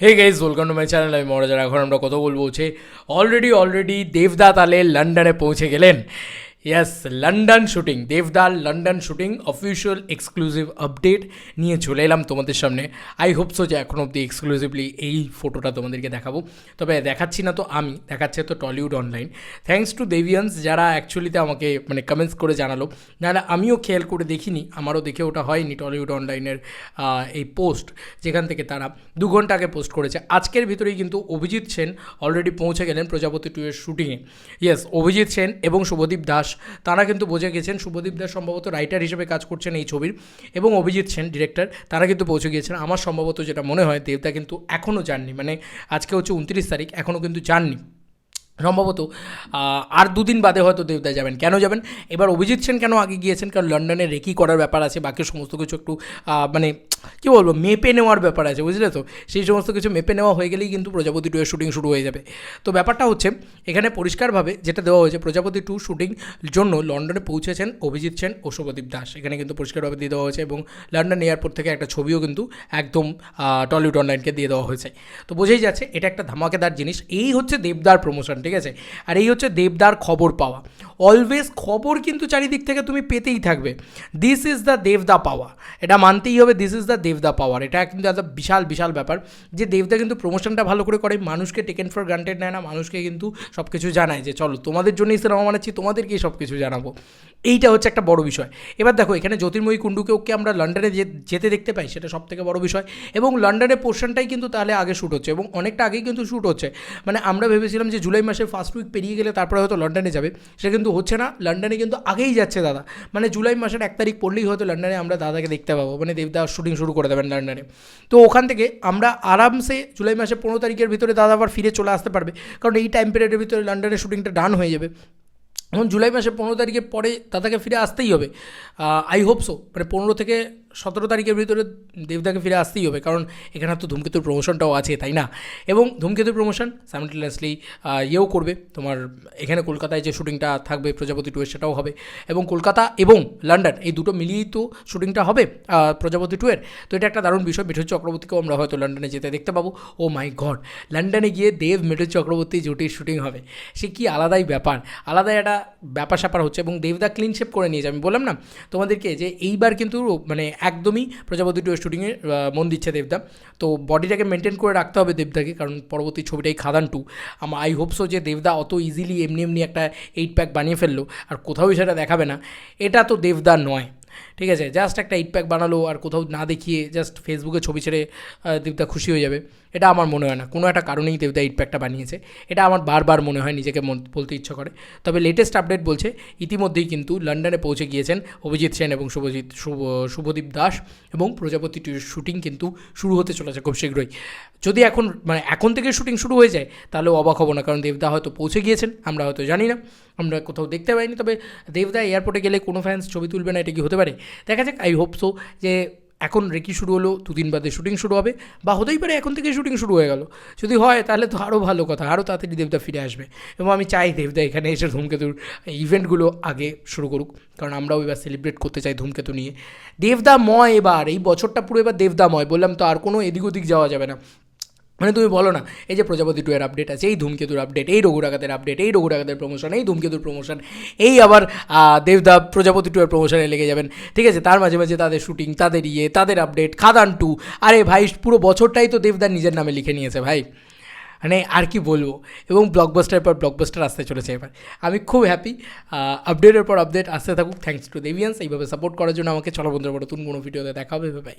Hey guys welcome to my channel আমি মহারাজার এখন আমরা কথা বলব হচ্ছে অলরেডি অলরেডি দেবদা তালে লন্ডনে পৌঁছে গেলেন। ইয়াস লন্ডন শুটিং দেবদার London shooting official exclusive update নিয়ে চলে এলাম তোমাদের সামনে। আই হোপ সো যে এখন অবধি এক্সক্লুসিভলি এই ফটোটা তোমাদেরকে দেখাবো। তবে দেখাচ্ছি না তো আমি, দেখাচ্ছে তো টলিউড অনলাইন থ্যাঙ্কস টু দেভিয়ান্স যারা অ্যাকচুয়ালিতে আমাকে মানে কমেন্টস করে জানালো। নাহলে আমিও খেয়াল করে দেখিনি, আমারও দেখে ওটা হয়নি টলিউড অনলাইনের এই পোস্ট যেখান থেকে তারা দু ঘণ্টা আগে পোস্ট করেছে। আজকের ভিতরেই কিন্তু অভিজিৎ সেন অলরেডি পৌঁছে গেলেন প্রজাপতি টু এর শুটিংয়ে ইয়েস অভিজিৎ সেন এবং শুভদীপ দাস তারা কিন্তু বুঝে গেছেন শুভদীপ দাস সম্ভবত রাইটার হিসেবে কাজ করছেন এই ছবির এবং অভিজিৎ সেন ডিরেক্টর তারা কিন্তু পৌঁছে গিয়েছেন। আমার সম্ভবত যেটা মনে হয়, দেবদা কিন্তু এখনও যাননি মানে আজকে হচ্ছে উনত্রিশ তারিখ এখনও কিন্তু যাননি সম্ভবত আর দুদিন বাদে হয়তো দেবদা যাবেন। কেন যাবেন? এবার অভিজিৎ সেন কেন আগে গিয়েছেন? কারণ লন্ডনে রেকি করার ব্যাপার আছে, বাকি সমস্ত কিছু একটু মানে কী বলব, মেপে নেওয়ার ব্যাপার আছে, বুঝলে তো? সেই সমস্ত কিছু মেপে নেওয়া হয়ে গেলেই কিন্তু প্রজাপতি টু এর শুটিং শুরু হয়ে যাবে। তো ব্যাপারটা হচ্ছে, এখানে পরিষ্কারভাবে যেটা দেওয়া হয়েছে, প্রজাপতি টু শুটিং জন্য লন্ডনে পৌঁছেছেন অভিজিৎ সেন ও শুভদীপ দাস। এখানে কিন্তু পরিষ্কারভাবে দিয়ে দেওয়া হয়েছে এবং লন্ডন এয়ারপোর্ট থেকে একটা ছবিও কিন্তু একদম টলিউড অনলাইনকে দিয়ে দেওয়া হয়েছে। তো বোঝাই যাচ্ছে, এটা একটা ধামাকেদার জিনিস। এই হচ্ছে দেবদার প্রমোশন ঠিক আছে? আর এই হচ্ছে দেবদার খবর পাওয়া। অলওয়েজ খবর কিন্তু চারিদিক থেকে তুমি পেতেই থাকবে। দিস ইজ দ্য দেবদা পাওয়া এটা মানতেই হবে দিস ইজ দ্য দেবদা পাওয়ার এটা কিন্তু একটা বিশাল বিশাল ব্যাপার যে দেবদা কিন্তু প্রমোশনটা ভালো করে করে, মানুষকে টেকেন ফর গ্রান্টেড নেয় না, মানুষকে কিন্তু সব কিছু জানায় যে চলো, তোমাদের জন্যই সিনেমা বানাচ্ছি, তোমাদেরকেই সব কিছু জানাব। এইটা হচ্ছে একটা বড় বিষয়। এবার দেখো, এখানে জ্যোতির্ময়ী কুণ্ডুকেও কি আমরা লন্ডনে যেতে দেখতে পাই, সেটা সব থেকে বড় বিষয়। এবং লন্ডনের পোর্শনটাই কিন্তু তাহলে আগে শ্যুট হচ্ছে এবং অনেকটা আগেই কিন্তু শ্যুট হচ্ছে। মানে আমরা ভেবেছিলাম যে জুলাই মাসের ফার্স্ট উইক পেরিয়ে গেলে তারপরে হয়তো লন্ডনে যাবে। সেটা কিন্তু হচ্ছে না লন্ডনে কিন্তু আগেই যাচ্ছে দাদা। মানে জুলাই মাসের এক তারিখ পড়লেই হয়তো লন্ডনে আমরা দাদাকে দেখতে পাবো মানে দেবদা শুটিং শুরু করে দেবেন লন্ডনে তো ওখান থেকে আমরা আরামসে জুলাই মাসের পনেরো তারিখের ভিতরে দাদা আবার ফিরে চলে আসতে পারবে, কারণ এই টাইম পিরিয়ডের ভিতরে লন্ডনের শুটিংটা ডান হয়ে যাবে। এখন জুলাই মাসের পনেরো তারিখের পরে দাদাকে ফিরে আসতেই হবে। আই হোপ সো মানে পনেরো থেকে সতেরো তারিখের ভিতরে দেবদাকে ফিরে আসতেই হবে, কারণ এখানে তো ধূমকেতুর প্রমোশনটাও আছে, তাই না? এবং ধূমকেতুর প্রমোশন সাইমultaneously ইয়েও করবে। তোমার এখানে কলকাতায় যে শুটিংটা থাকবে, প্রজাপতি টু এর সেটাও হবে। এবং কলকাতা এবং লন্ডন, এই দুটো মিলিয়েই তো শুটিংটা হবে প্রজাপতি টু এর। তো এটা একটা দারুণ বিষয়, মিঠুন চক্রবর্তীকেও আমরা হয়তো লন্ডনে যেতে দেখতে পাবো। ও মাই গড, লন্ডনে গিয়ে দেব মিঠুন চক্রবর্তী জুটির শুটিং হবে। সে কি আলাদাই ব্যাপার। আলাদাই একটা ব্যাপার স্যাপার হচ্ছে এবং দেবদা ক্লিন শেপ করে নিয়েছে, আমি বললাম না তোমাদেরকে যে এইবার কিন্তু মানে একদমই প্রজাপতি টু শুটিংয়ে মন দিচ্ছে দেবদা। তো বডিটাকে মেনটেন করে রাখতে হবে দেবদাকে, কারণ পরবর্তী ছবিটাই খাদান টু আমার আই হোপসো যে দেবদা অত ইজিলি এমনি এমনি একটা এইট প্যাক বানিয়ে ফেলল, আর কোথাও সেটা দেখাবে না। এটা তো দেবদা নয়। ঠিক আছে? জাস্ট একটা এইট প্যাক বানালো আর কোথাও না দেখিয়ে জাস্ট ফেসবুকে ছবি ছেড়ে দেবদা খুশি হয়ে যাবে। এটা আমার মনে হয় না। কোনো একটা কারণেই দেবদা এইট প্যাকটা বানিয়েছে। এটা আমার বারবার মনে হয় নিজেকে বলতে ইচ্ছা করে। তবে লেটেস্ট আপডেট বলছে, ইতিমধ্যেই কিন্তু লন্ডনে পৌঁছে গিয়েছেন অভিজিৎ সেন এবং শুভজিৎ, শুভ- শুভদীপ দাস এবং প্রজাপতি শুটিং কিন্তু শুরু হতে চলেছে খুব শীঘ্রই। যদি এখন মানে এখন থেকে শুটিং শুরু হয়ে যায়, তাহলে অবাক হব না। কারণ দেবদা হয়তো পৌঁছে গিয়েছেন, আমরা হয়তো জানি না। আমরা কোথাও দেখতে পাইনি। তবে দেবদা এয়ারপোর্টে গেলে কোনো ফ্যান্স ছবি তুলবে না, এটা কি হতে পারে? দেখা যাক আই হোপ সো যে এখন রেকি শুরু হলো, দুদিন বাদে শুটিং শুরু হবে, বা হতেই পারে এখন থেকে শুটিং শুরু হয়ে গেল। যদি হয়, তাহলে তো আরও ভালো কথা আরও তাড়াতাড়ি দেবদা ফিরে আসবে। এবং আমি চাই দেবদা এখানে এসে ধূমকেতুর ইভেন্টগুলো আগে শুরু করুক, কারণ আমরাও এবার সেলিব্রেট করতে চাই ধূমকেতু নিয়ে। দেবদাময় এবার, এই বছরটা পুরো এবার দেবদাময়, বললাম তো আর কোনো এদিক ওদিক যাওয়া যাবে না। মানে তুমি বলো না, এই যে প্রজাপতি টু এর আপডেট আছে, এই ধূমকেতুর আপডেট এই রঘুরাগাতের আপডেট এই রঘু ডাকাতের প্রমোশন এই ধূমকেতুর প্রমোশন এই আবার দেবদা প্রজাপতি টু এর প্রমোশনে লেগে যাবেন। ঠিক আছে, তার মাঝে মাঝে তাদের শুটিং তাদের ইয়ে তাদের আপডেট খাদান টু আরে ভাই, পুরো বছরটাই তো দেবদার নিজের নামে লিখে নিয়েছে ভাই। মানে আর কি বলব? এবং ব্লকবাস্টারের পর ব্লকবাস্টার আসতে চলেছে এবার। আমি খুব হ্যাপি আপডেটের পর আপডেট আসতে থাকুক। থ্যাংকস টু দেবিয়ান্স এইভাবে সাপোর্ট করার জন্য আমাকে চলো বন্ধুরা নতুন কোনো ভিডিওতে দেখা হবে। বাই